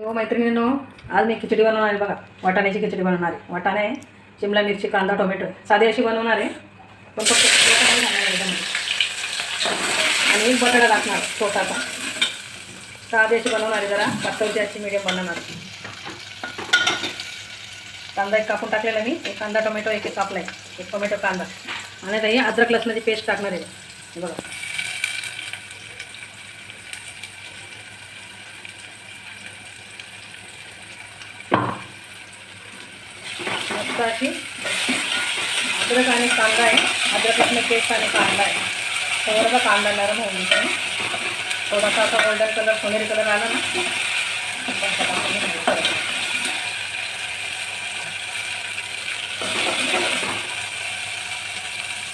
हो मैत्रिणीनो आज मी खिचडी बनवणार आहे बघा. वाटाण्याची खिचडी बनवणार आहे. वाटाणे शिमला मिरची कांदा टोमॅटो साधी अशी बनवणार आहे. पण फक्त आणि एक बटाटा टाकणार छोटाचा साधी अशी बनवणार आहे जरा. पातळची अशी मिडियम बनवणार कांदा एक कापून टाकलेला मी. एक कांदा टोमॅटो एक एक कापला आहे एक टोमॅटो कांदा. आणि आता ही अद्रक लसणाची पेस्ट टाकणार आहे. बघा. मस्त अशी अद्रक आणि कांदा आहे. अद्रक पेस्ट आणि कांदा आहे. थोडासा कांदा नरम होऊन येतो. थोडासा असा गोल्डन कलर सोनेरी कलर आला ना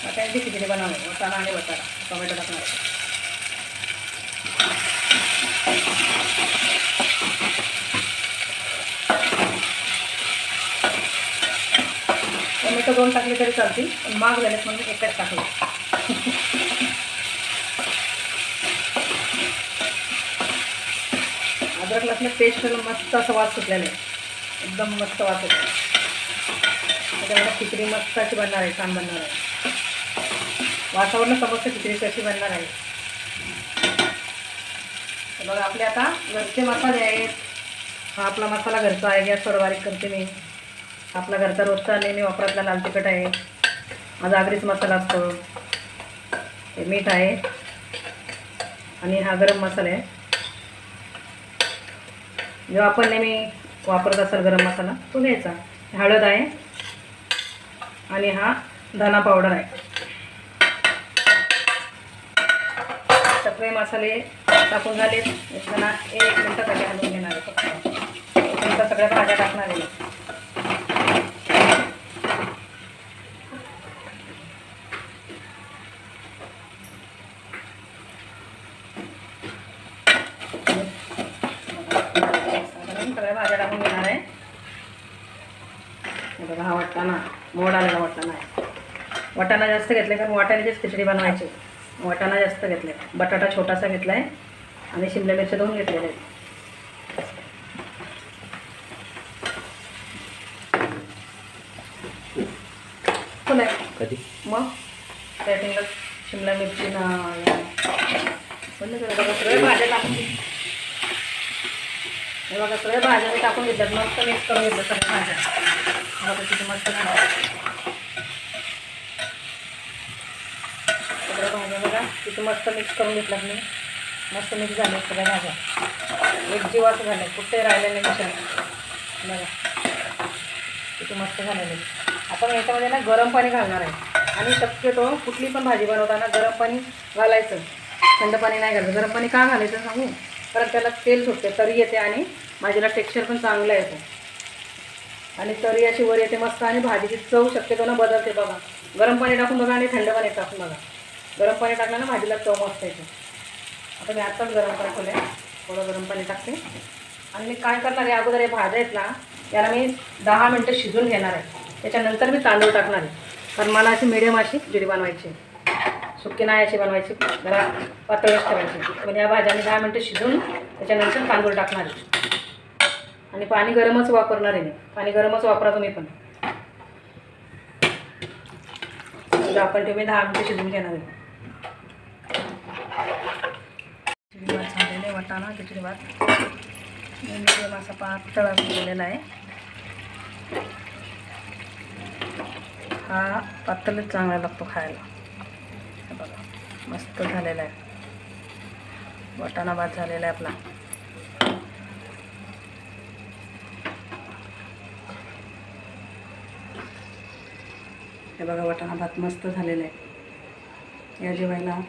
आपण खिचडी बनवणे मसाला आणि बटाटा टोमॅटो टाकणार टोमॅटो दोन टाकले तरी चालतील पण माग झालेत म्हणून एकच टाकले. अद्रक लसण पेस्ट मस्त असं वास सुटलेला आहे. एकदम मस्त वास येतो त्याच्यामुळे खिचडी मस्त अशी बनणार आहे छान बनणार आहे. वासावरनं समजतं खिचडी कशी बनणार आहे. तर बघा आपले आता घरचे मसाले आहेत. हा आपला मसाला घरचा आहे गॅसवर बारीक करते मी. आपला घरचा रोजचा नेहमी वापरातला लाल तिखट आहे. माझा आगरीच मसाला असतो. हे मीठ आहे. आणि हा गरम मसाला आहे. जो आपण नेहमी वापरत असाल गरम मसाला तो घ्यायचा. हळद आहे. आणि हा धना पावडर आहे. सगळे मसाले टाकून झालेत. त्यांना एक मिनटं कधी घालून घेणार आहे. फक्त. एक मिनटं सगळ्या भाज्या टाकणार आहे सगळ्या भाज्या टाकून घेणार आहे. बघा हा वाटाणा मोड आलेला वाटाणा आहे वाटाणा जास्त घेतले कारण वाटाण्याचीच खिचडी बनवायची. वाटाणा जास्त घेतले. बटाटा छोटासा घेतला आहे आणि शिमला मिरच्या दोन घेतलेले आहेत. कधी? मग? स्टार्टिंगला शिमला मिरची ना सगळ्या भाज्या टाकून. हे बघा सगळ्या भाज्या मी टाकून घेतल्यात. मस्त मिक्स करून घेतलं सगळ्या भाज्या. बघा किती मस्त झालं. सगळ्या भाज्या बघा किती मस्त मिक्स करून घेतल्यात मी. मस्त मिक्स झाले सगळ्या भाज्या. एक जीवाचं झालं कुठे राहिले नाही मिश्रण बघा. किती मस्त झालेले आपण याच्यामध्ये ना गरम पाणी घालणार आहे. आणि शक्यतो कुठली पण भाजी बनवताना गरम पाणी घालायचं. थंड पाणी नाही घालायचं. गरम पाणी का घालायचं सांगू? कारण त्याला तेल सुटते तरी येते आणि भाजीला टेक्स्चर पण चांगलं येतं. आणि तरी अशी वर येते मस्त आणि भाजीची चव शक्यतो ना बदलते बघा. गरम पाणी टाकून बघा आणि थंड पाणी टाकून बघा. गरम पाणी टाकलं ना भाजीला चव मस्त येते. आता मी आत्ताच गरम पाणी ठेवलं थोडं गरम पाणी टाकते. आणि मी काय करणार आहे अगोदर हे भाज्या आहेत ना याला मी दहा मिनटं शिजून घेणार आहे. त्याच्यानंतर मी तांदूळ टाकणार आहे. कारण मला अशी मिडियम अशी जिडी बनवायची सुकी नाही अशी बनवायची जरा पातळच ठेवायची. म्हणजे या भाज्या मी दहा मिनटं शिजून त्याच्यानंतर तांदूळ टाकणार आहे. आणि पाणी गरमच वापरणार आहे मी. पाणी गरमच वापरा तुम्ही पण. आपण ठेवून दहा मिनटं शिजून घेणार आहे. वाटाणा खिचडी भात. असा पातळ दिलेला केलेला आहे. हा पातळच चांगला लागतो खायला. बघा. मस्त झालेला आहे. वाटाणा भात झालेला आहे आपला. हे बघा वाटाणा भात मस्त झालेला आहे. या जेवायला